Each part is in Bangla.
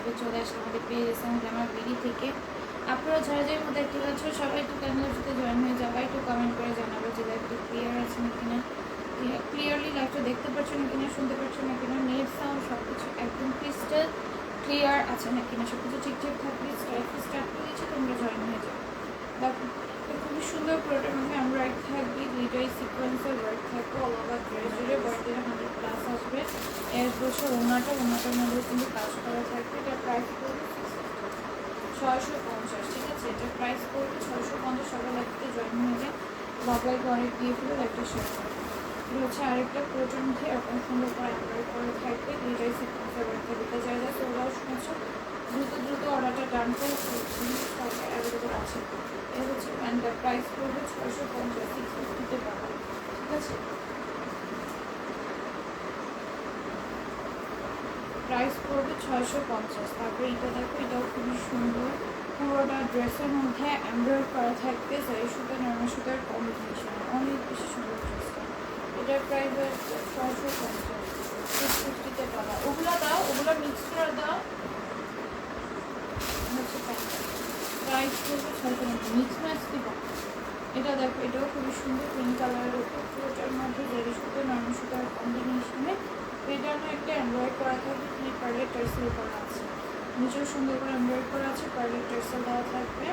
আজকে আমাদের পেয়ে গেছে আমার বিডি থেকে। আপনারা যারা যারা মধ্যে একটি আছে, সবাই একটু ক্যামেরার সাথে জয়েন হয়ে যাবে, একটু কমেন্ট করে জানাব যে লাইভটা ক্লিয়ার আছে না কিনা ক্লিয়ারলি লাইভটা দেখতে পাচ্ছেন না কিনা শুনতে পাচ্ছেন না কিনা নেট সাউন্ড সব কিছু একদম ক্রিস্টাল ক্লিয়ার আছে না কিনা সব কিছু ঠিকঠাক থাকলে স্টার্ট করে দিচ্ছি তোমরা জয়েন হয়ে যাবে খুবই সুন্দর পুরোটার মধ্যে আমরা এক থাকবি দুইটাই সিকোয়েন্সের ওয়ার্ক থাকবে অল ওভার ড্রেস জুড়ে বার্থডে হান্ড্রেড প্লাস আসবে। এক বছর ওনাটা ওনাটার মধ্যে কিন্তু কাজ করা থাকবে। এটা প্রাইস পড়বে ছয়শো পঞ্চাশ, ঠিক আছে? এটা প্রাইস পড়বে ছয়শো পঞ্চাশ। সকাল একটু জয়েন হয়ে যায় বাবাইকে অনেক দিয়ে ফেলে একটা করে এটা হচ্ছে আরেকটা প্রোটিন মধ্যে এরকম সুন্দর করে অ্যাপ্লাই করে থাকবে। দুইটাই সিকোয়েন্সের ওয়ার্ক থাকবে এটা যা যা তোমরাও শুনেছো? দ্রুত দ্রুত অর্ডারটা ডান করে আছে। এ হচ্ছে প্যান্টটার প্রাইস পড়বে ছয়শো পঞ্চাশ সিক্স ফিফটিতে পাবে ঠিক আছে? প্রাইস পড়বে ছয়শো পঞ্চাশ। তারপরে এটা দেখো, এটাও খুবই সুন্দর। পুরোটা ড্রেসের মধ্যে এমব্রয়েড করা থাকবে সাই সুতা নর্মাল সুতার কম্বিনেশন অনেক বেশি সুন্দর ড্রেসটা এটার প্রাইস ছয়শো পঞ্চাশ সিক্স ফিফটিতে পাবা। ওগুলো দাও, ওগুলো মিক্স করে দাও। হচ্ছে পড়বে ছয়শো পঞ্চাশ মিক্স ম্যাচ এটা দেখো এটাও খুবই সুন্দর পিঙ্ক কালারের উপর পুরোটার মধ্যে জেরি সুতো নর্মাল সুতার কম্বিনেশনে এটার একটা এমব্রয়েড করা থাকবে তুমি পার্লের টার্সেল করা আছে নিচেও সুন্দর করে এমব্রয়েড করা আছে পার্লের টার্সেল দেওয়া থাকবে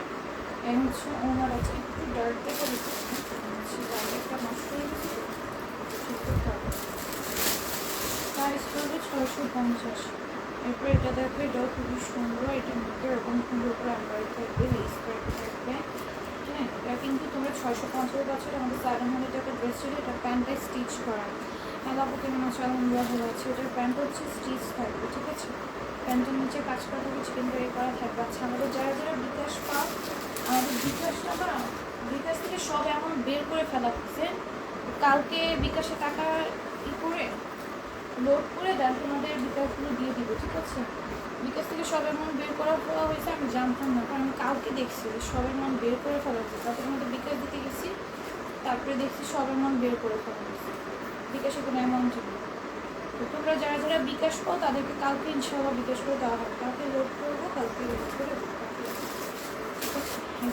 এই হচ্ছে ওনার আছে একটু ডার্ক দেখে দিচ্ছি একটা নষ্ট হয়ে গেছে প্রাইস পড়বে ছয়শো পঞ্চাশ এরপর এটা দেখবে এটাও খুবই সুন্দর। এটার মধ্যে এরকম সুন্দর করে এমব্রয়েড থাকবে লেস করে থাকবে। হ্যাঁ এটা কিন্তু তোমরা ছয়শো পঞ্চাশ বছর আমাদের সেভেন হান্ড্রেড টাকা ড্রেস ছিল, এটা প্যান্টটা স্টিচ করা। হ্যাঁ বাবু কেমন আছে ভালো আছে এটার প্যান্ট হচ্ছে স্টিচ থাকবে, ঠিক আছে? প্যান্টের নিচে কাজ করা থাকবে চিকেন কারি করা থাকবে। আচ্ছা আমাদের যারা যারা বিকাশ পাও, আমাদের বিকাশটা না বিকাশ থেকে সব এমন বের করে ফেলা হচ্ছে। কালকে বিকাশে টাকা ই করে লোড করে দেন তোমাদের বিকাশগুলো দিয়ে দিব, ঠিক আছে? বিকাশ থেকে সব মন বের করা ফেলা হয়েছে, আমি জানতাম না, কারণ আমি কালকে দেখছি যে সব এমন বের করে ফেলা হয়েছে। তারপরে আমাদের বিকাশ দিতে গেছি, তারপরে দেখছি সব মন বের করে ফেলা হয়েছে। বিকাশে কোনো অ্যামাউন্ট নেই। তো তোমরা যারা যারা বিকাশ পাও, তাদেরকে কালকে ইনশাল্লাহ বিকাশ করে দেওয়া হবে। কালকে লোড করব, কালকে লোড করে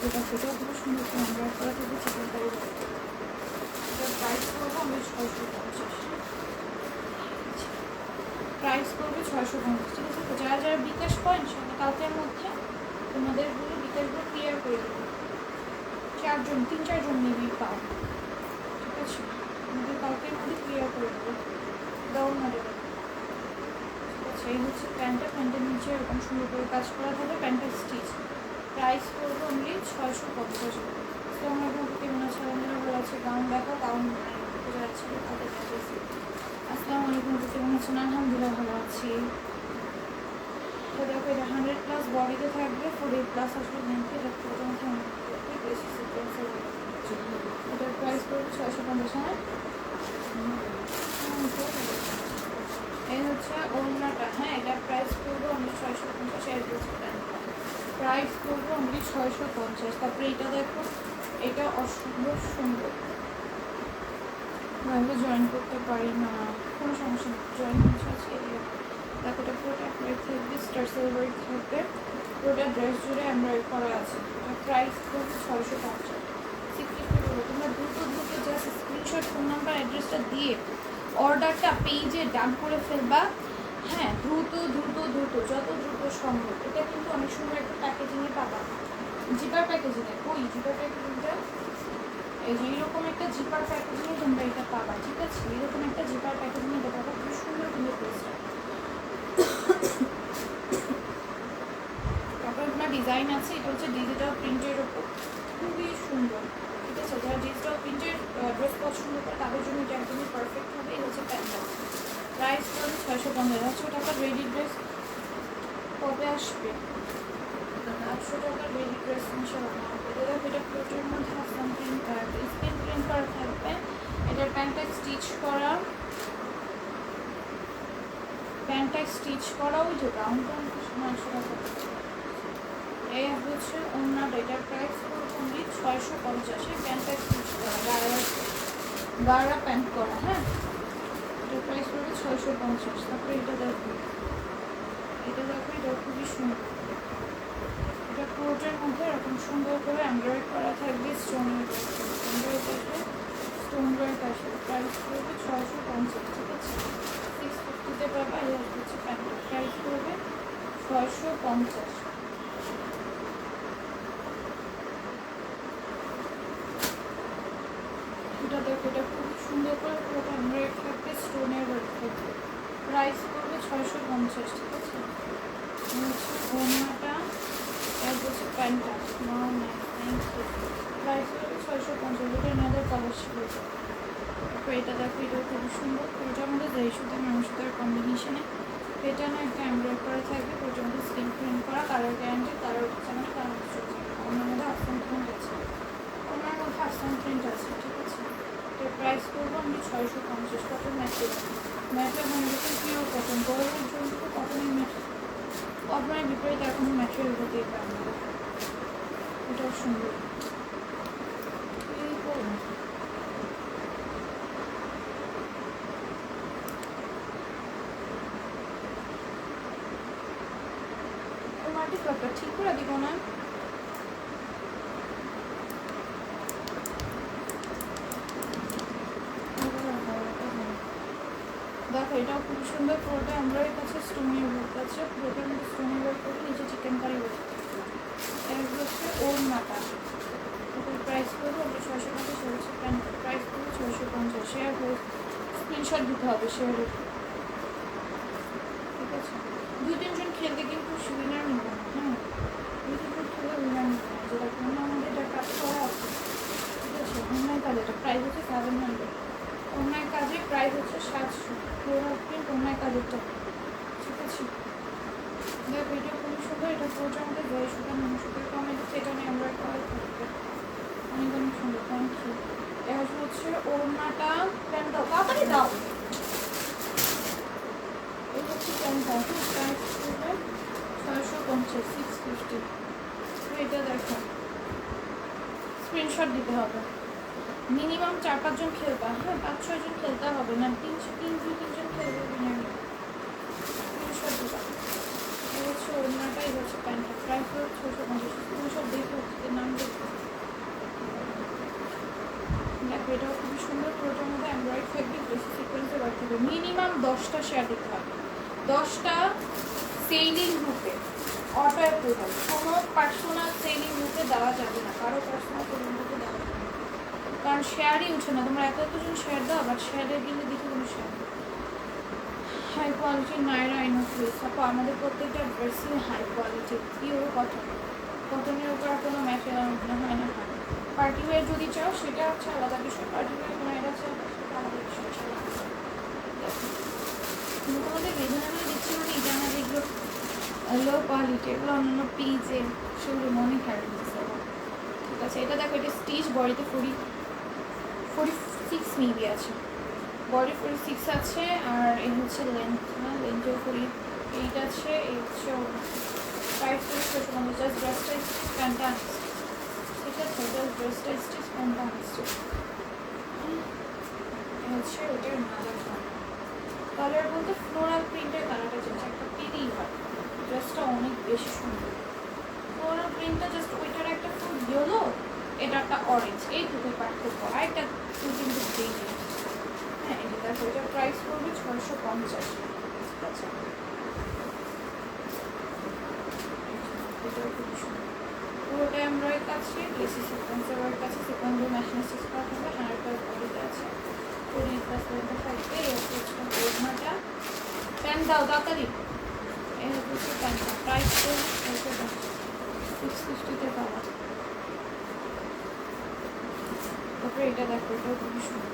যেটা সেটাও খুব সুন্দর করে আমরা করা থেকে চিকেন কারি প্রাইস করব আমি ছয়শো পঞ্চাশ প্রাইস করবে ছয়শো পঞ্চাশ, ঠিক আছে? তো যারা যারা বিকাশ পাও ইনশাল্লাহ কালকের মধ্যে তোমাদেরগুলো বিকাশগুলো ক্লিয়ার করে দেবো। চারজন, তিন, চারজন নিবি পাও ঠিক আছে? আমাদের কালকের মধ্যে ক্লিয়ার করে দেবো। দাও না দেবে। আচ্ছা এই হচ্ছে প্যান্টটা। প্যান্টের নিচে এরকম সুন্দর করে কাজ করা থাকবে, প্যান্টের স্টিচ প্রাইস করব অনলি ছয়শো পঞ্চাশ। তো আমার কেমন আছে ভালো আছে গাউন দেখো গাউন যাচ্ছে তাদের আসসালামু আলাইকুম, কেমন আছেন? আলহামদুলিল্লাহ ভালো আছি। তো দেখো, এটা হান্ড্রেড প্লাস বডিতে থাকবে ফোর প্লাস আসলে নেমকে এটা এটার প্রাইস পড়বে ছয়শো পঞ্চাশ হ্যাঁ এই হচ্ছে ওড়নাটা। হ্যাঁ এটার প্রাইস পড়বে অনলি ছয়শো পঞ্চাশ, এর প্রাইস পড়বে অনলি ছয়শো পঞ্চাশ। তারপরে এটা দেখো, এটা অসম্ভব সুন্দর। ভাবে জয়েন করতে পারি না, কোনো সমস্যা নেই। জয়েন হচ্ছে আজকে দেখো, এটা পুরোটা অ্যাপ্লাই থাকবে স্টার সিলভার থাকবে। পুরোটা ড্রেস জুড়ে এমব্রয়েড করা আছে। প্রাইস পড়বে ছয়শো পঞ্চাশ। তোমরা দ্রুত দ্রুত জাস্ট স্ক্রিনশট ফোন নাম্বার অ্যাড্রেসটা দিয়ে অর্ডারটা পেজে ডান করে ফেলবা। হ্যাঁ দ্রুত দ্রুত দ্রুত, যত দ্রুত সম্ভব। এটা কিন্তু অনেক সময় একটা প্যাকেজিংয়ে পাবা। জিপার প্যাকেজিংয়ে ওই জিপার প্যাকেজিংটা এইরকম একটা জিপার প্যাকেজিংয়ে তোমরা এটা পাবা, ঠিক আছে? এরকম একটা জিপার প্যাকেজিংয়ে এটা পাবা খুব সুন্দর কিন্তু ড্রেসটা তোমার ডিজাইন আছে, এটা হচ্ছে ডিজিটাল প্রিন্টের ওপর। খুবই সুন্দর, ঠিক আছে? যারা ডিজিটাল প্রিন্টের ড্রেস পছন্দ করে, তাদের জন্য এটা একদমই পারফেক্ট হবে। এই হচ্ছে প্যান্টটা প্রাইস পড়বে ছয়শো পঞ্চাশ। আটশো টাকার রেডি ড্রেস কবে আসবে? আটশো টাকার রেডি ড্রেস ইনশাল্লাহ দেখো এটা প্লোটের মধ্যে সামথিং স্ক্রিন প্রিন্ট করা থাকবে। এটার প্যান্টটা স্টিচ করা। প্যান্টটা স্টিচ করা, ওই যে ব্রাউন প্যান্ট নয়শো টাকা এই হচ্ছে ওনাটা এটার প্রাইস পড়বে ছয়শো পঞ্চাশে প্যান্টটা স্টিচ করা গাড়া গাড়া প্যান্ট করা হ্যাঁ? এটার প্রাইস পড়বে ছয়শো পঞ্চাশ। তারপরে এটা দেখো। এটা দেখো, এটা খুবই সুন্দর। কোটের মধ্যে এরকম সুন্দর করে এমব্রয়েড করা থাকবে স্টোনের এমব্রয়েড আসবে স্টোন ওয়ার্ক আসবে প্রাইস করবে ছশো পঞ্চাশ, ঠিক আছে? সিক্স ফিফটিতে পাবা এই আসবে হচ্ছে প্যান্টের প্রাইস করবে ছয়শো পঞ্চাশ। এটা দেখো, এটা খুব সুন্দর করে পুরোটা এমব্রয়েড থাকবে স্টোনের ওয়ার্ক থাকবে। প্রাইস করবে ছয়শো পঞ্চাশ, ঠিক আছে? হচ্ছে ওড়নাটা ছয়শো পঞ্চাশ এটা এনাদের কালার ছিল এটা দেখো এটাও খুবই সুন্দর। এটার মধ্যে দেড় সুতার নয় সুতার কম্বিনেশনে এটা না একটা এমব্রয়েড করা থাকবে মধ্যে স্ক্রিন প্রিন্ট করা কালার গ্যারান্টি কালার হচ্ছে না কালার অন্য মধ্যে আসাম প্রিন্ট আছে। ওনার মধ্যে আসাম প্রিন্ট আছে, ঠিক আছে? এর প্রাইস করব আমি ছয়শো পঞ্চাশ। কত ম্যাচে ম্যাচে হান্ড্রেড পিওর কটন গরমের জন্য তো কটনের ম্যাচ কটনের বিপরীতে এখনও ম্যাচের হতেই পারে না। এটাও সুন্দর। ঠিক করে দিব না? দেখো, এটাও খুব সুন্দর পুরোটা এমব্রয়েড আছে স্টোনের মধ্যে স্টোনের ওয়ার্ক করে নিচে চিকেন কারি হচ্ছে ওর মাটা ওটার প্রাইস করব আমরা ছয়শো পঞ্চাশ হচ্ছে প্রাইস করব ছয়শো পঞ্চাশ। শেয়ার করে স্ক্রিনশট দিতে হবে শেয়ারের ঠিক আছে? দুই তিনজন খেলতে কিন্তু উইনার নিবে হ্যাঁ দুই তিনজন খেলে উইনার যেটা কোনো আমাদের কাজ করা আছে। ঠিক আছে? অন্যায় কাজ, এটা প্রাইস হচ্ছে সেভেন হান্ড্রেড অন্যায় কাজের প্রাইস হচ্ছে সাতশো। ফ্লোরাল প্রিন্ট অন্যায় কাজেরটা ঠিক আছে? দেখো এটা পুরোটা আমাদের সুতার কম এটা সেটা নিয়ে আমরা অনেক অনেক সুন্দর থ্যাংক ইউ এটা হচ্ছে ওড়নাটা প্যান্ট দাও। তাড়াতাড়ি দাও। হচ্ছে ছয়শো পঞ্চাশ সিক্স ফিফটি এটা দেখো। স্ক্রিনশট দিতে হবে। মিনিমাম চার পাঁচজন খেলবা। হ্যাঁ পাঁচ ছয়জন খেলতে হবে না। তিন তিন দুই তিনজন খেলবে উইনার স্ক্রিনশট দিবা এই হচ্ছে প্যান্টটা প্রাইস হলো ছশো পঞ্চাশ স্ক্রিনশট দেখো নাম দেখো দেখো, এটাও খুবই সুন্দর, পুরোটার মধ্যে অ্যান্ড্রয়েড থাকবে, বেশি সিকোয়েন্সে বার থাকবে মিনিমাম দশটা শেয়ার দিতে হবে। দশটা সেলিং গ্রুপে অটো অ্যাপ্রুভাল কোনো পার্সোনাল সেলিং গ্রুপে দেওয়া যাবে না, কারও পার্সোনাল সেলিং গ্রুপে দেওয়া যাবে না। কারণ শেয়ারই উঠে না। তোমরা এত এতজন শেয়ার দাও বাট শেয়ারের গেলে দেখি কোনো শেয়ার হাই কোয়ালিটির নাইরা ইনোফ্লিস আপু আমাদের প্রত্যেকটা ড্রেসই হাই কোয়ালিটি পিওর কটন কটনের উপর কোনো ম্যাটেরিয়াল হয় না। হয় পার্টি ওয়ার যদি চাও, সেটা হচ্ছে আলাদা বিষয়। পার্টি ওয়ার এটা চাও সেটা আলাদা বিষয়। তোমাদের রিজনেবল দিচ্ছি মানে এটা না যেগুলো লো কোয়ালিটি এগুলো অন্য পিজে সেগুলো মনে দিচ্ছে ঠিক আছে, এটা দেখো, এটা স্টিচ বডিতে ফোরি ফোরি সিক্স মেবি আছে। বডি ফোরি সিক্স আছে, আর এই হচ্ছে লেন্থ হ্যাঁ? লেন্থেও ফোরি এইট আছে, এই হচ্ছে ফাইভ ফোরি ছশো পঞ্চাশ জাস্ট ড্রেসটা স্টিচ প্যান্টটা ঠিক আছে? জাস্ট ড্রেসটা স্টিচ প্যান্টটা এই হচ্ছে ওটার মাদার কালার বলতে ফ্লোরাল প্রিন্টের কালারটা চেঞ্জ একটা পেলেই হয়। ড্রেসটা অনেক বেশি সুন্দর। ফ্লোরাল প্রিন্টটা জাস্ট ওইটার একটা ফুল ইয়েলো এটা একটা অরেঞ্জ এই দুটো পার্থক্য। আর একটা দু তিনটে গ্রিন হ্যাঁ এটা দেখো এটার পড়বে ছয়শো পঞ্চাশ। ঠিক আছে এটাও খুবই সুন্দর পুরোটা এমব্রয়েড আছে বেশি সিকোয়েন্সের ওয়ার্ক আছে। সিকোয়েন্সের মেশিন স্টিচ করা থাকবে হান্ড্রেড প্লাস বডিতে আছে কুড়ি প্লাস বডিতে থাকবে এই হচ্ছে দাও, তাড়াতাড়ি। এই হচ্ছে প্রাইস সিক্স ফিফটিতে পাওয়া। তারপরে এটা দেখো, এটাও খুবই সুন্দর।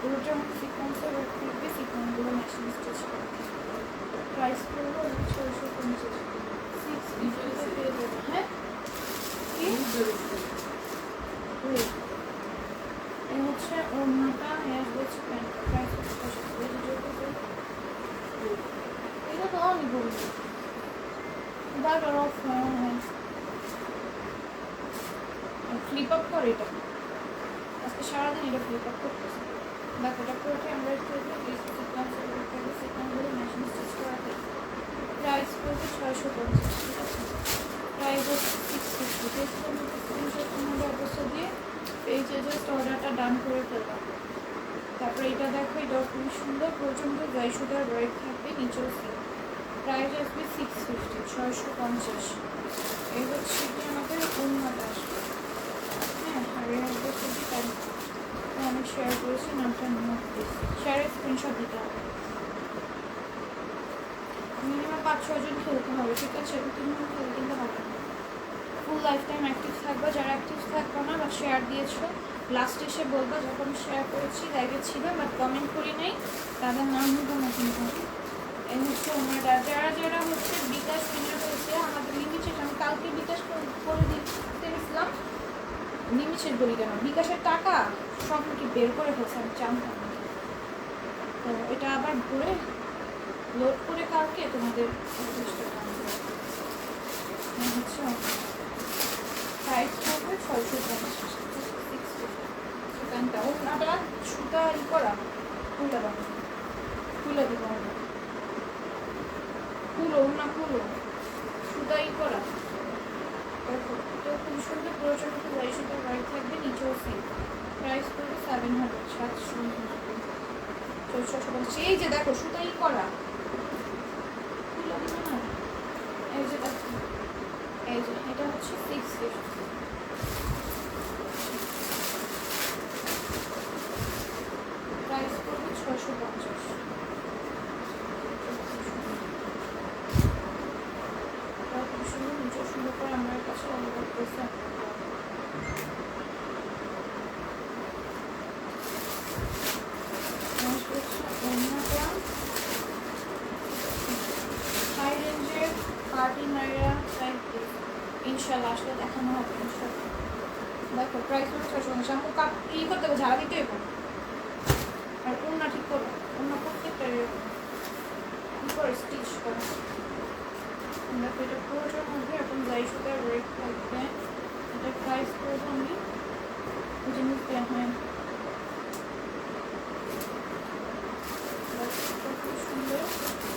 পুরোটা আমার সিকোয়েন্সের ওয়ার্ক থাকবে সিকোয়েন্সগুলো মেশিন স্টিচ প্রাইস করব ছয়শো পঞ্চাশ। সিক্স পেয়ে যাবে। হ্যাঁ. এই। হচ্ছে ওড়নাটা এর হচ্ছে প্যান্টটা প্রাইস ছশো এটা তো অনেক বড় বারবার অফ হয়। হয় ফ্লিপ আপ করে এটা। আজকে সারাদিন এটা ফ্লিপ আপ করতেছে। এটা কিছু ক্লাস করবে সেখানগুলো মেশিন স্টিচ করা থাকে প্রাইস প্রাইস পড়বে ছয়শো পঞ্চাশ ঠিক আছে প্রাইস হচ্ছে সিক্স ফিফটি ফেসবুক স্ক্রিনশট তোমাদের অবস্থা দিয়ে পেজে জাস্ট অর্ডারটা ডান করে ফেলবা তারপরে এটা দেখো এটাও খুবই সুন্দর পর্যন্ত জয়সুদার ওয়েট থাকবে নিচেও সেম প্রাইস আসবে সিক্স ফিফটি ছয়শো পঞ্চাশ এই হচ্ছে আমাদের উন্নত আসবে হ্যাঁ আর এই আসবে অনেক শেয়ার করেছি, নামটা নোট শেয়ারের স্ক্রিনশট দিতে হবে। মিনিমাম পাঁচ ছজন খেলতে হবে, ঠিক আছে? তিনজন খেলে কিন্তু হবে না। ফুল লাইফ টাইম অ্যাক্টিভ থাকবে। যারা অ্যাক্টিভ থাকবে না, বা শেয়ার দিয়েছ লাস্টে এসে বলব, যখন শেয়ার করেছি লাইভে ছিল বাট কমেন্ট করি নাই, তাদের নাম নিবো না কিন্তু এই হচ্ছে আমরা যারা যারা হচ্ছে বিকাশ কিনে রয়েছে আমাদের লিমিটেড আমি কালকে বিকাশ করে দিতে গেছিলাম লিমিটেড বলি কেন? বিকাশের টাকা? সব বের করে ফেলছে আমি জানতাম তো এটা আবার ঘুরে লোড করে কালকে তোমাদের কাম হচ্ছে ওনাটা সুতা ই করা সুতা ই করা। এটা খুব সুন্দর তো সুতা হোয়াইট থাকবে, নিচেও সেম প্রাইস পড়বে সেভেন হান্ড্রেড সাতশো ছয়শো পঞ্চাশ এই যে দেখো, সুতাই করা। এই যে দেখো, এই যে এটা হচ্ছে সিক্স ফিফটি প্রাইস পড়বে ছয়শো পঞ্চাশ খুব সুন্দর নিচে সুন্দর করে আমার কাছে অনুভব করছে হাই রেঞ্জের পার্টি নাইরা টাইপ ইনশাল্লাহ আসলে দেখানো হবে দেখো প্রাইস হচ্ছে সঙ্গে আমাকে কাপ ই করতে হবে, ঝাড়া দিতে হবে। আর অন্য ঠিক করো অন্য প্রত্যেকটা করে স্টিচ করো? দেখো, এটা পুরোটার মধ্যে এখন যাই সুতার রেট থাকবে এটা প্রাইস করব আমি। জিনিস দেওয়া হয় খুব সুন্দর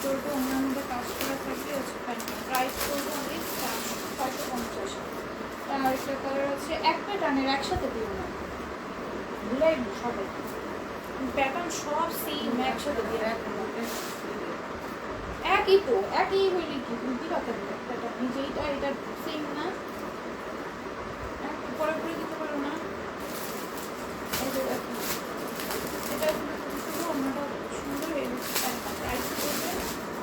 করব অন্যান্য কাজ করা থাকবে হচ্ছে প্যান্টটা প্রাইস করব আমি ছয়শো পঞ্চাশ আর একটা কালার আছে একটা টানের একসাথে দিও না। ভুলাই সবাই। প্যাটার্ন সব সেম একসাথে দিয়ে একই তো, একই হইলে কি তুমি কি কথা প্যাটার্ন যে এইটা এটা সেম না। পরে করে দিতে পারো না। এটা সুন্দর প্রাইস করবে,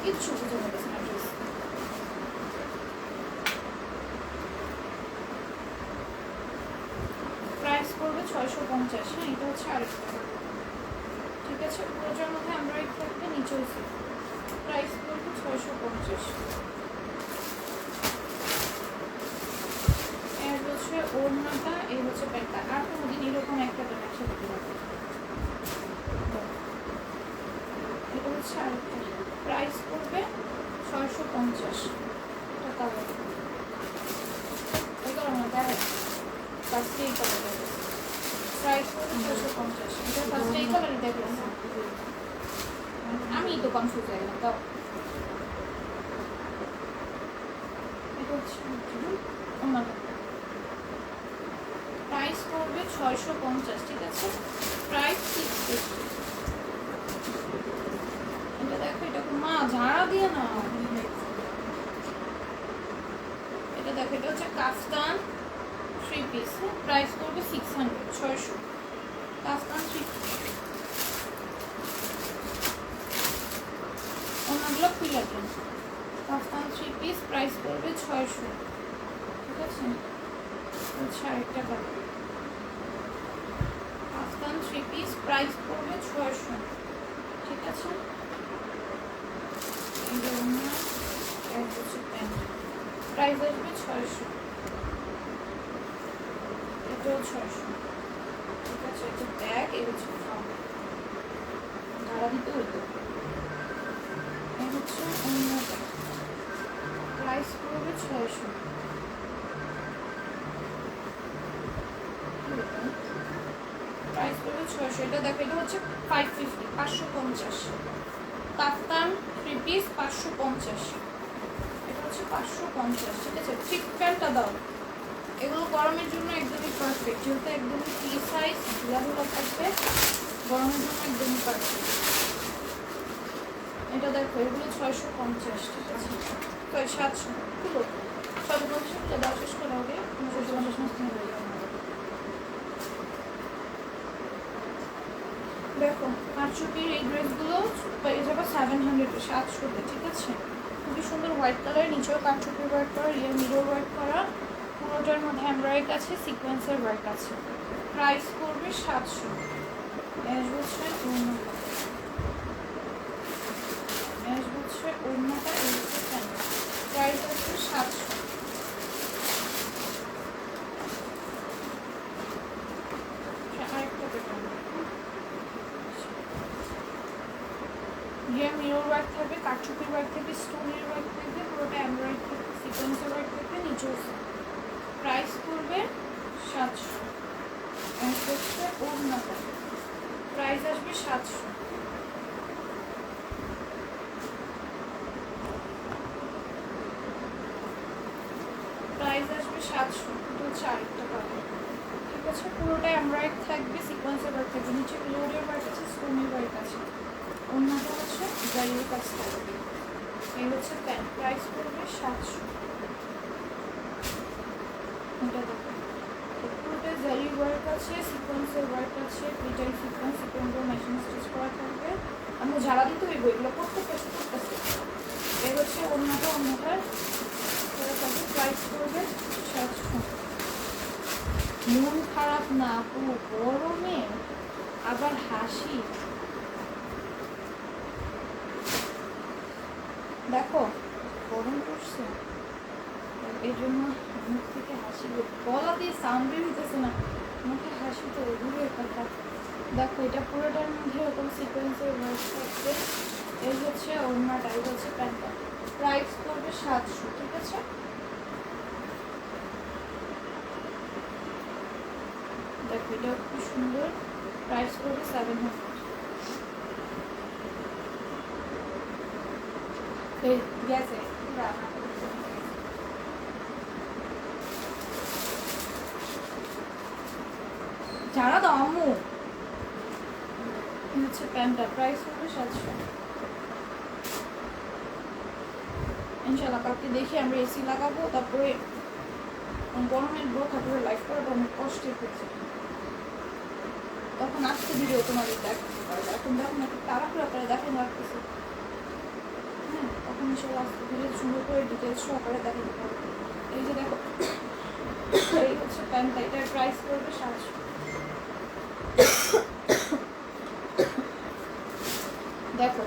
কিচ্ছু বুঝে যাবে না ড্রেস প্রাইস পড়বে এটা হচ্ছে আরেকটা ঠিক আছে পুরোটার মধ্যে আমরা এই থাকবে নিচে হচ্ছে প্রাইস ছয়শো পঞ্চাশ। এর হচ্ছে ওড়নাটা এই হচ্ছে প্যান্টটা আর একটা প্যান্ট একসাথে হবে এটা হচ্ছে আরেকটা প্রাইস পড়বে ছয়শো পঞ্চাশ। টাকা এটা আমার দেখো ফার্স্টে এই কালার কালারই দেখো আমি তো কনফিউজ হয়ে গেলাম অন্যটা প্রাইস পড়বে ছয়শো পঞ্চাশ, ঠিক আছে? প্রাইস সিক্স এটা দেখো, এটা মা, ঝাড়া দিয়ে না এটা দেখো, এটা হচ্ছে কাফতান থ্রি পিস প্রাইস পড়বে সিক্স হান্ড্রেড ছয়শো কাফতান থ্রি অন্যগুলো খুলে কাফতান থ্রি পিস প্রাইস পড়বে ছয়শো। ঠিক আছে? আচ্ছা আরেকটা colour kaftan three piece price পড়বে ছয়শো। ঠিক আছে? প্রাইস আসবে ছয়শো। এটাও ছয়শো ঠিক আছে, এটা ব্যাগ, এই হচ্ছে ফ্রক ভাড়া দিতে হতো এই হচ্ছে অন্যটা প্রাইস পড়বে ছয়শো। প্রাইস পড়বে ছয়শো। এটা দেখো, এটা হচ্ছে ফাইভ ফিফটি পাঁচশো পঞ্চাশ। কাফতান থ্রি পিস পাঁচশো পঞ্চাশ। পাঁচশো পঞ্চাশ। ঠিক আছে, ঠিক প্যান্টটা দাও। এগুলো গরমের জন্য একদমই পারফেক্ট যেহেতু একদমই ফ্রি সাইজ ধুলাধুলা থাকবে, গরমের জন্য একদমই পারফেক্ট এটা দেখো, এগুলো ছয়শো পঞ্চাশ, ঠিক আছে? সাতশো খুলো ছয়শো পঞ্চাশ দাও শেষ করে হবে ছয়শো পঞ্চাশ দেখো, কারচুপির এই ড্রেসগুলো পেয়ে যাব সেভেন হান্ড্রেড সাতশোতে, ঠিক আছে? খুবই সুন্দর হোয়াইট কালার নিচেও কারচুপির ওয়ার্ক করা রিয়েল মিরর ওয়ার্ক করা পুরোটার মধ্যে এমব্রয়েড আছে সিকোয়েন্সের ওয়ার্ক আছে। প্রাইস করবে সাতশো। বলছে অন্যটা। হচ্ছে সাতশো। ওয়ার্ক থাকবে, কাঠচুপির ওয়ার্ক থাকবে স্টোনের ওয়ার্ক থাকবে, পুরোটা এমব্রয়েড থাকবে সিকোয়েন্সের ওয়ার্ক থাকবে, নিচেও প্রাইস পড়বে সাতশো। হচ্ছে ওড়নাটা প্রাইস আসবে সাতশো। প্রাইস আসবে সাতশো। হচ্ছে আরেকটা কালার ঠিক আছে, পুরোটাই এমব্রয়েড থাকবে সিকোয়েন্সের ওয়ার্ক থাকবে নিচে লোডের ওয়ার্ক আছে স্টোনের ওয়ার্ক আছে। অন্যটা হচ্ছে জারির কাজ থাকবে এই হচ্ছে প্যান্ট প্রাইস পড়বে সাতশো। এটা দেখো। পুরোটা জারি ওয়ার্ক আছে সিকোয়েন্সের ওয়ার্ক আছে প্রিটাই সিকোয়েন্স সিকোয়েন্সের মেশিন স্টিচ করা থাকবে। আমি ঝাড়া দিতে হইব, এগুলো পারছি করতেছে। এই হচ্ছে অন্যটা অন্যটার প্রাইস পড়বে সাতশো মন খারাপ না আপু গরমে আবার হাসি। দেখো, গরম পড়ছে। এই জন্য মুখ থেকে হাসি গলা দিয়ে সাউন্ড বের না। মুখে হাসি তো দূরের কথা। দেখো, এটা পুরোটার মধ্যে এরকম সিকোয়েন্সের ওয়ার্ক থাকবে। এই হচ্ছে ওড়নাটা, এই হচ্ছে প্যান্টটা প্রাইস পড়বে সাতশো, ঠিক আছে? দেখো, এটা খুব সুন্দর। প্রাইস পড়বে সেভেন হান্ড্রেড গেছে যারা দাও আম্মু এই হচ্ছে প্যান্টটা প্রাইস পড়বে সাতশো। ইনশাল্লাহ কালকে দেখি আমরা এসি লাগাবো, তারপরে গরমের ব্রো তারপরে লাইফ করাটা অনেক কষ্টের হচ্ছে তখন আসতে ভিডিও তোমাদের দেখাতে পারবে। এখন দেখো না তাড়াহুড়া করে দেখেন রাখতেছে হ্যাঁ তখন ইনশাল্লাহ আসতে ভিডিও সুন্দর করে ডিটেলস সহকারে দেখাতে পারবে। এই যে দেখো, এই হচ্ছে প্যান্টটা এটার প্রাইস পড়বে সাতশো দেখো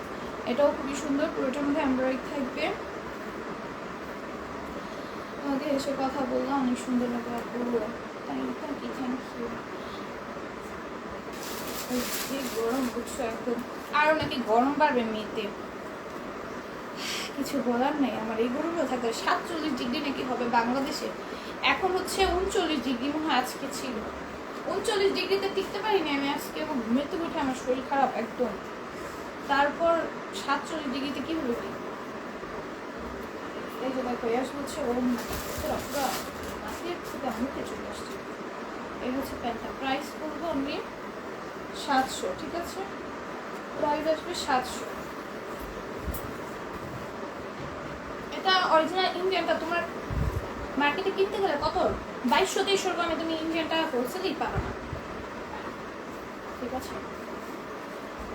এটাও খুবই সুন্দর, পুরোটার মধ্যে এমব্রয়েড থাকবে। আমাকে এসে কথা বললাম অনেক সুন্দর লাগে আপু। থ্যাংক ইউ থ্যাংক ইউ গরম বুঝছ একদম। আরও নাকি গরম বাড়বে মেয়েতে কিছু বলার নেই, আমার এই গরমও থাকবে সাতচল্লিশ ডিগ্রি নাকি হবে বাংলাদেশে? এখন হচ্ছে উনচল্লিশ ডিগ্রি মনে হয় আজকে ছিল। উনচল্লিশ ডিগ্রিতে টিকতে পারিনি আমি আজকে, এবং ঘুমেতে উঠে আমার শরীর খারাপ একদম। তারপর সাতচল্লিশ ডিগ্রিতে কি হলো এই যে দেখো ইয়াস হচ্ছে ওরম পুরো পুরো থেকে চলে আসছে। এই হচ্ছে প্যান্টটা। প্রাইস করব আমি সাতশো, ঠিক আছে? প্রাইস আসবে সাতশো। এটা অরিজিনাল ইন্ডিয়ানটা তোমার মার্কেটে কিনতে গেলে কত? বাইশশো, তেইশশো গ্রামে তুমি ইন্ডিয়ানটা হোলসেলেই পাবে না। ঠিক আছে?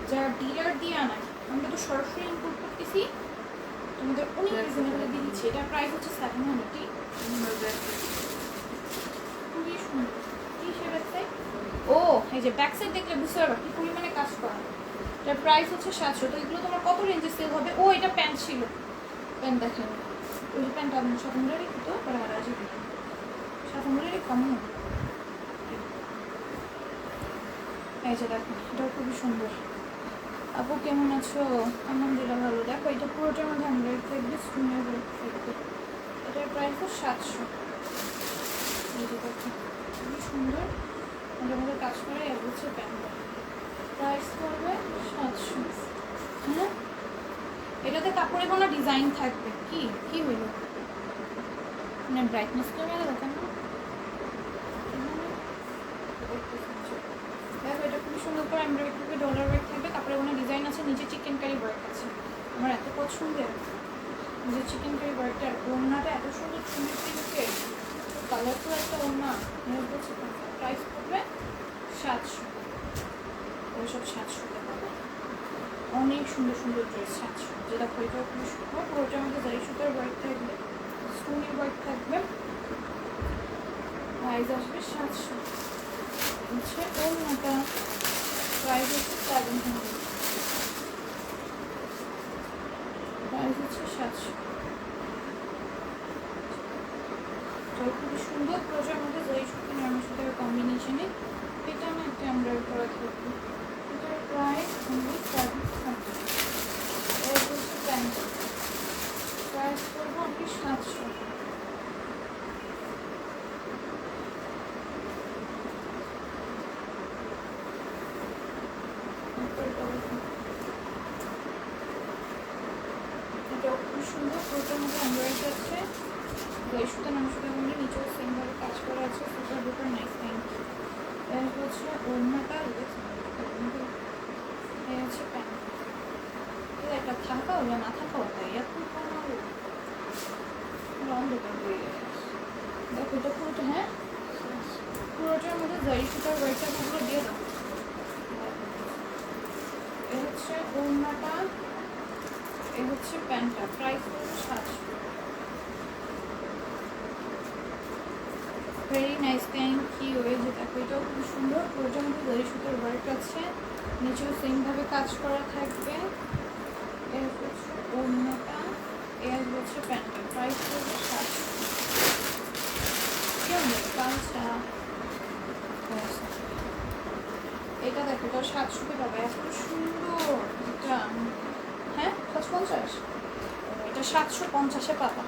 যারা ডিলার দিয়ে আনায় আমরা তো সরাসরি ইম্পোর্ট করতেছি। তোমাদের অনেক রিজনেবলে দিয়ে দিচ্ছি। এটার প্রাইস হচ্ছে সেভেন হান্ড্রেড খুবই সুন্দর। কি সে website? ও! এই যে ব্যাক সাইড দেখলে বুঝতে পারবে কি পরিমাণে কাজ করা। এটার প্রাইস হচ্ছে সাতশো। তো এগুলো তোমার কত রেঞ্জে সেল হবে? ও এটা প্যান্ট ছিল। প্যান্ট দেখেন। ওই যে প্যান্ট আপনার সাথে মনে রেখে তো পরে আর আসবে সাথে মনে রেখে কমন এই যে দেখো এটাও খুবই সুন্দর। আপু, কেমন আছো? আলহামদুলিল্লাহ ভালো। দেখো, এটা পুরোটার মধ্যে এমব্রয়েড থাকবে স্টোনের ওয়ার্ক থাকবে। এটার প্রাইস হচ্ছে সাতশো। খুবই সুন্দর। এটার মধ্যে কাজ করে এক হচ্ছে প্যান্টটা প্রাইস পড়বে সাতশো। হ্যাঁ? এটাতে কাপড়ে কোনো ডিজাইন থাকবে। কি? কি হইল এখানে ব্রাইটনেস কমে গেল কেন? দেখো, এটা খুবই সুন্দর করে এমব্রয়ডারি করবে ডলার ওয়ার্ক থাকবে তারপরে ওখানে ডিজাইন আছে নিচে চিকেন কারি ওয়ার্ক আছে আমার এত পছন্দের যে চিকেন কারি ওয়ার্কটা আর ওড়নাটা এত সুন্দর সুন্দর সিল্কে কালারফুল একটা ওড়না প্রাইস পড়বে সাতশো। ওইসব সাতশোতে পাবে অনেক সুন্দর সুন্দর ড্রেস সাতশো। যেটা পরিবার খুবই সুন্দর পুরোটার মধ্যে জারি সুতার ওয়ার্ক থাকবে স্টোনের ওয়ার্ক থাকবে। প্রাইস আসবে সাতশো। হচ্ছে ওড়নাটা। প্রাইস হচ্ছে সেভেন হান্ড্রেড প্রাইস হচ্ছে সাতশো তো খুবই সুন্দর প্রচার মধ্যে জয়ী সুতি নর্মাল সুতার কম্বিনেশনে এটা আমি একটা এমব্রয়ডারি করা থাকবে এটার প্রাইস অনলি সেভেন হান্ড্রেড এর হচ্ছে প্যান্ট প্রাইস করব অনলি সাতশো। এটা খুব সুন্দর প্রচার মধ্যে এমব্রয়ডারি আছে। মধ্যে নিচেও সেমভাবে কাজ করা আছে সুতার দুটো নাইস এর হচ্ছে ওড়নাটা হচ্ছে প্যান্ট। এটা থাকা হলো না থাকা হতো কমাবো দেখো, এটা পুরোটা হ্যাঁ? পুরোটার মধ্যে জারি সুতার ওয়েটটা পুরো দিয়ে দাও। এ হচ্ছে ওড়নাটা, এ হচ্ছে প্যান্টটা প্রাইস হচ্ছে সাতশো। ভেরি নাইস থ্যাংক এই যে দেখো, এটাও খুব সুন্দর। পুরোটার মধ্যে দড়ি সুতোর ওয়ার্ক আছে। নিচেও সেমভাবে কাজ করা থাকবে। এর হচ্ছে অন্যটা এর হচ্ছে প্যান্টটা প্রাইস হচ্ছে সাতশো কেউ নেই পাঁচটা এটা দেখো, এটা সাতশোতে পাবে এত সুন্দর। এটা হ্যাঁ সাতশো পঞ্চাশ? এটা সাতশো পঞ্চাশে পাবা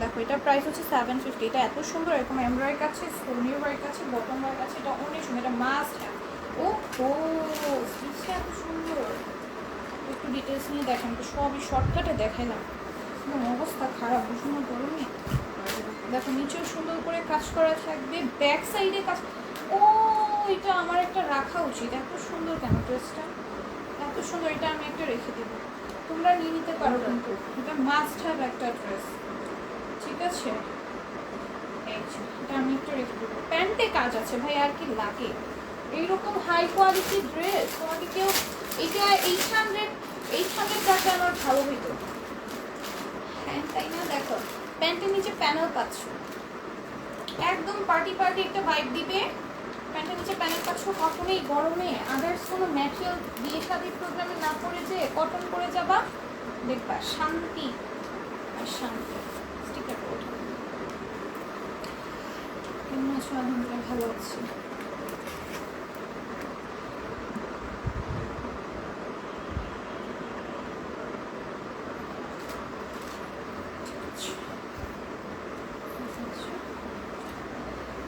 দেখো, এটার প্রাইস হচ্ছে সেভেন ফিফটি এটা এত সুন্দর, এরকম এমব্রয়ডারি আছে স্টোনের ওয়ার্ক আছে বটম ওয়ার্ক আছে এটা অনেক সুন্দর, এটা মাস্ট হ্যাভ ও ও এত সুন্দর। একটু ডিটেলস নিয়ে দেখেন, তো সবই শর্টকাটে দেখাইলাম। কোনো অবস্থা খারাপ ভীষণ গরমে দেখো নিচেও সুন্দর করে কাজ করা থাকবে ব্যাক সাইডে কাজ ও এটা আমার একটা রাখা উচিত। এত সুন্দর কেন ড্রেসটা এত সুন্দর এটা আমি একটা রেখে দেবো। তোমরা নিয়ে নিতে পারো কিন্তু। এটা মাস্ট হ্যাভ একটা ড্রেস ঠিক আছে? এটা আমি একটু রেখে দেবো। প্যান্টে কাজ আছে ভাই আর কি লাগে? এইরকম হাই কোয়ালিটি ড্রেস তোমাকে কেউ এটা এইট হান্ড্রেড এইট হান্ড্রেড টাকা আমার ভালো হইতো। হ্যাঁ তাই না? দেখো, প্যান্টের নিচে প্যানেল পাচ্ছ। একদম পার্টি পার্টি একটা ভাইব দিবে। প্যান্টের নিচে প্যানেল পাচ্ছ কখনোই গরমে আদার্স কোনো ম্যাটেরিয়াল বিয়ে শাদির প্রোগ্রামে না পরে যে কটন পরে যাবা। দেখবা, শান্তি, আর শান্তি। স্টিকারটা ওঠা কেমন আছো? আলহামদুলিল্লাহ, ভালো আছি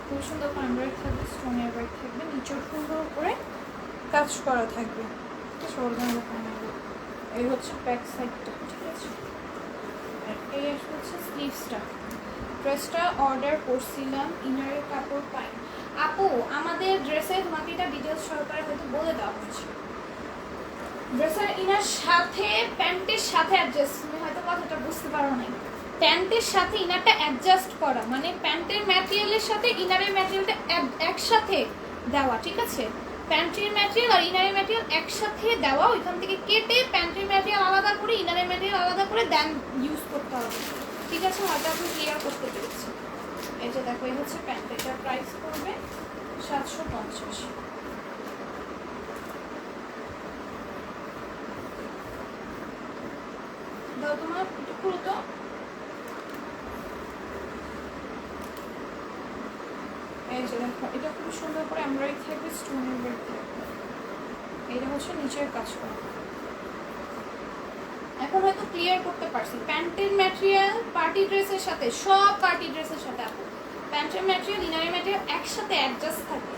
খুব সুন্দর এমব্রয়ডারি থাকবে স্টোনের ওয়ার্ক থাকবে, নিচেও সুন্দর করে কাজ করা থাকবে। শোল্ডার এই হচ্ছে ব্যাক সাইডটা ঠিক আছে? আর এই হচ্ছে স্লিভসটা ড্রেসটা অর্ডার করছিলাম ইনারের কাপড় পাই আপু, আমাদের ড্রেসের তোমাকে এটা ডিটেলস সহকারে হয়তো বলে দেওয়া হচ্ছে ড্রেসের ইনার সাথে প্যান্টের সাথে অ্যাডজাস্ট তুমি হয়তো কথাটা বুঝতে পারো নাই। প্যান্টের সাথে ইনারটা অ্যাডজাস্ট করা। মানে প্যান্টের ম্যাটেরিয়ালের সাথে ইনারের ম্যাটেরিয়ালটা একসাথে দেওয়া, ঠিক আছে? প্যান্টের ম্যাটেরিয়াল আর ইনারের ম্যাটেরিয়াল একসাথে দেওয়া, ওইখান থেকে কেটে প্যান্টের ম্যাটেরিয়াল আলাদা করে, ইনারের ম্যাটেরিয়াল আলাদা করে দেন ইউজ করতে হবে। ঠিক আছে? হয়তো আপনি ক্লিয়ার করতে পেরেছি এই যে দেখো, এই হচ্ছে প্যান্ট। এটার প্রাইস পড়বে সাতশো পঞ্চাশ। তোমার, একটু খুলো তো এই যে দেখো এটা খুব সুন্দর করে এমব্রয়ডারি থাকবে ওয়ার্ক থাকবে। এটা হচ্ছে নিচের কাজ করা। এখন হয়তো ক্লিয়ার করতে পারছি। প্যান্টের ম্যাটেরিয়াল পার্টি ড্রেসের সাথে, সব পার্টি ড্রেসের সাথে আপু। প্যান্টের ম্যাটেরিয়াল ইনারের ম্যাটেরিয়াল একসাথে অ্যাডজাস্ট থাকে।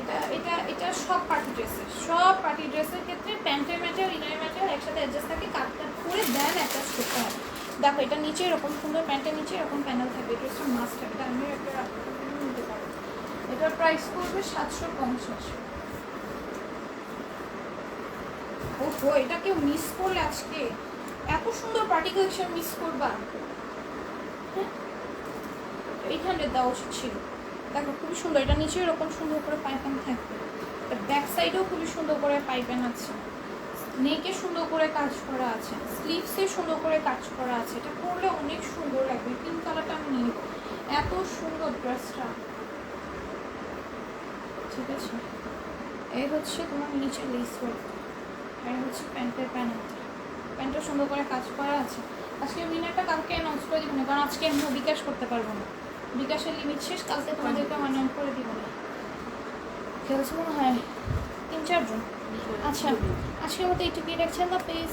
এটা এটা এটা সব পার্টি ড্রেসের সব পার্টি ড্রেসের ক্ষেত্রে প্যান্টের ম্যাটেরিয়াল ইনারের ম্যাটেরিয়াল একসাথে অ্যাডজাস্ট থাকে, কাট কাট করে দেন অ্যাটাচ করতে হবে দেখো, এটা নিচে এরকম সুন্দর প্যান্টের নিচে এরকম প্যানেল থাকবে। এটা হচ্ছে মাস্ট এটা আমি একটা এটার প্রাইস পড়বে সাতশো পঞ্চাশ। ওহো, এটা কেউ মিস করলে আজকে? এত সুন্দর পার্টি কালেকশন মিস করবা? এইট হান্ড্রেড দেওয়া উচিত ছিল। দেখো, খুবই সুন্দর। এটা নিচে এরকম সুন্দর করে পাইপেন থাকবে। ব্যাক সাইডেও খুবই সুন্দর করে পাইপেন আছে। নেকে সুন্দর করে কাজ করা আছে। স্লিভসে সুন্দর করে কাজ করা আছে। এটা পরলে অনেক সুন্দর লাগবে। পিঙ্ক কালারটা আমি নিয়ে এত সুন্দর ড্রেসটা ঠিক আছে? এই হচ্ছে তোমার নিচে লেস ওয়ার্ক আর হচ্ছে প্যান্টের প্যানেলটা প্যান্টটা সুন্দর করে কাজ করা আছে। আজকে উইনারটা কালকে অ্যানাউন্স করে দিব না, কারণ আজকে আমি বিকাশ করতে পারব না। বিকাশের লিমিট শেষ, কালকে তোমাদেরকে অ্যানাউন্স করে দিব না। খেলছে মনে হয় তিন চারজন। আচ্ছা আজকের মতো এইটুকুই। রাখছি আল্লাহ হাফেজ